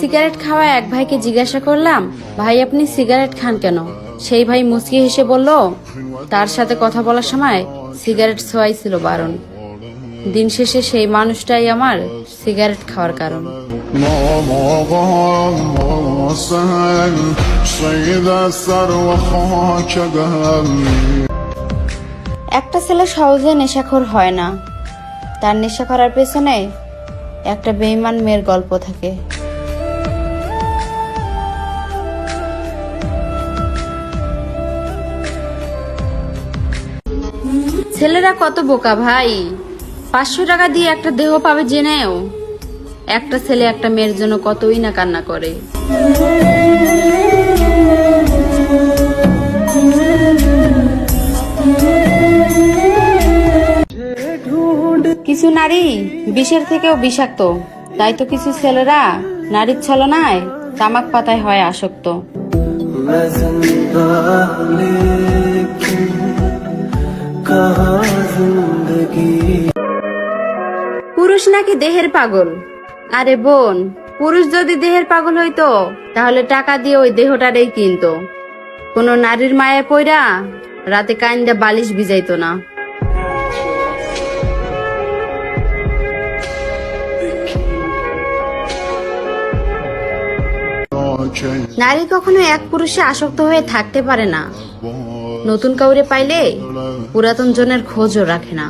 Cigarette খাওয়া এক ভাইকে জিজ্ঞাসা করলাম, ভাই, আপনি সিগারেট খান কেন? সেই ভাই মুসকি হেসে বলল, তার সাথে কথা বলার সময় সিগারেট ছোঁয়াই ছিল বারণ। দিন শেষে সেই মানুষটাই আমার সিগারেট খাওয়ার কারণ। একটা ছেলে সহজে নেশাখোর হয় না। তার নেশা করার পেছনে একটা বেইমান মেয়ের গল্প থাকে। ছেলেরা কত বোকা ভাই? পাঁচশো টাকা দিয়ে একটা দেহ পাবে জেনেও একটা ছেলে একটা মেয়ের জন্য কতই না কান্না করে। কিছু নারী বিষের থেকেও বিষাক্ত, তাই তো কিছু ছেলেরা নারীর ছলনায় তামাক পাতায় হয় আসক্ত। পুরুষ নাকি দেহের পাগল? আরে বোন, পুরুষ যদি দেহের পাগল হইতো, তাহলে টাকা দিয়ে ওই দেহটারেই কিনতো। কোনো নারীর মায়ে পইরা রাতে কাইন্দা বালিশ ভিজাইতো না। নারী কখনো এক পুরুষে আসক্ত হয়ে থাকতে পারে না। নতুন কাউরে পাইলে পুরাতন জনের খোঁজও রাখে না।